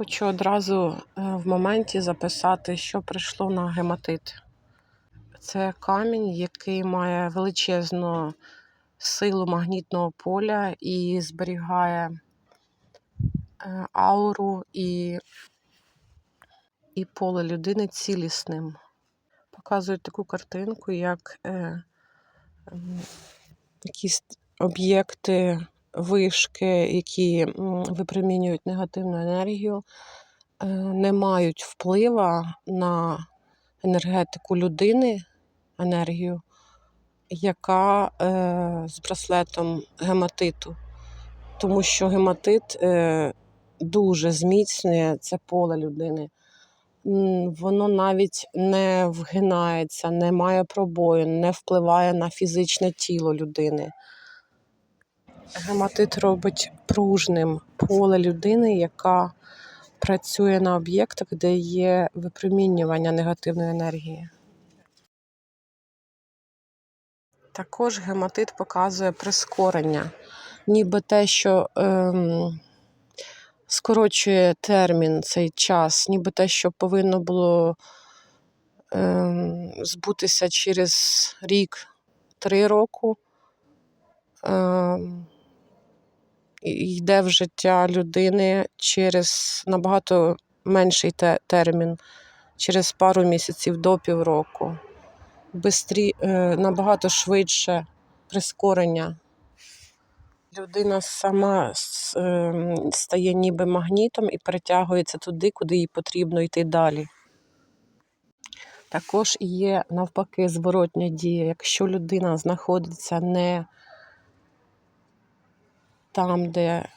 Хочу одразу е, в моменті записати, що прийшло на гематит. Це камінь, який має величезну силу магнітного поля і зберігає е, ауру і, і поле людини цілісним. Показують таку картинку, як е, якісь об'єкти, вишки, які випромінюють негативну енергію, е, не мають вплива на енергетику людини, енергію, яка е, з браслетом гематиту. Тому що гематит е, дуже зміцнює це поле людини. Воно навіть не вгинається, не має пробою, не впливає на фізичне тіло людини. Гематит робить пружним поле людини, яка працює на об'єктах, де є випромінювання негативної енергії. Також гематит показує прискорення, ніби те, що ем, скорочує термін цей час, ніби те, що повинно було ем, збутися через рік, три року. Ем, йде в життя людини через набагато менший те- термін, через пару місяців до півроку. Бистрі, е, набагато швидше прискорення. Людина сама ем, стає ніби магнітом і перетягується туди, куди їй потрібно йти далі. Також є навпаки зворотня дія. Якщо людина знаходиться не там, де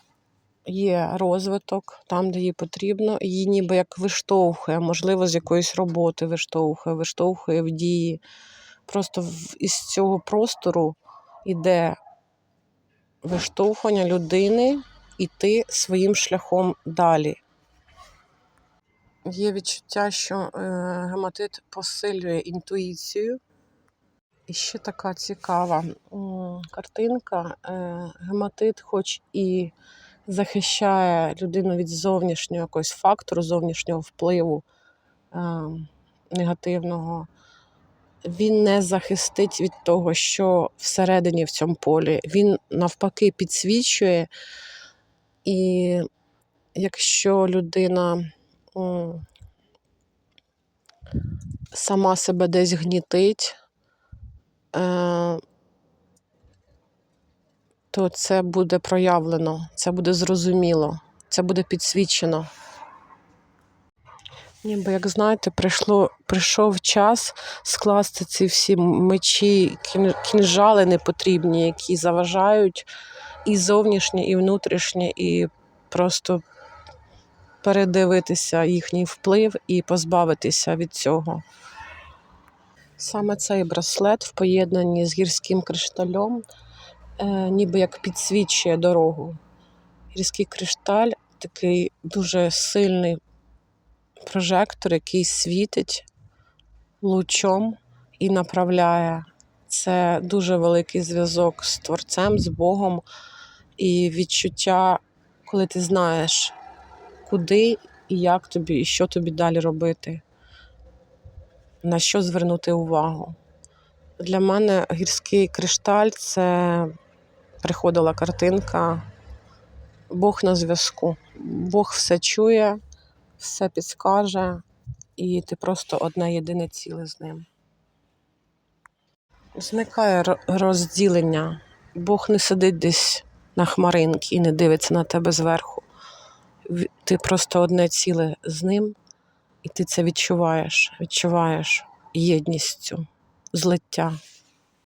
є розвиток, там, де їй потрібно, її ніби як виштовхує, можливо, з якоїсь роботи виштовхує, виштовхує в дії. Просто із цього простору йде виштовхування людини йти своїм шляхом далі. Є відчуття, що е, гематит посилює інтуїцію. І ще така цікава картинка. Е, Гематит, хоч і захищає людину від зовнішнього якогось фактору, зовнішнього впливу е, негативного, він не захистить від того, що всередині в цьому полі. Він навпаки підсвічує. І якщо людина сама себе десь гнітить, то це буде проявлено, це буде зрозуміло, це буде підсвічено. Ніби, як знаєте, прийшло, прийшов час скласти ці всі мечі, кін- кінжали непотрібні, які заважають і зовнішнє, і внутрішнє, і просто передивитися їхній вплив і позбавитися від цього. Саме цей браслет в поєднанні з гірським кришталем е, ніби як підсвічує дорогу. Гірський кришталь такий дуже сильний прожектор, який світить лучом і направляє. Це дуже великий зв'язок з Творцем, з Богом і відчуття, коли ти знаєш, куди і як тобі, і що тобі далі робити, на що звернути увагу. Для мене гірський кришталь це приходила картинка. Бог на зв'язку. Бог все чує, все підскаже, і ти просто одне єдине ціле з ним. Зникає розділення. Бог не сидить десь на хмаринці і не дивиться на тебе зверху. Ти просто одне ціле з ним, і ти це відчуваєш, відчуваєш єдність цю, злиття.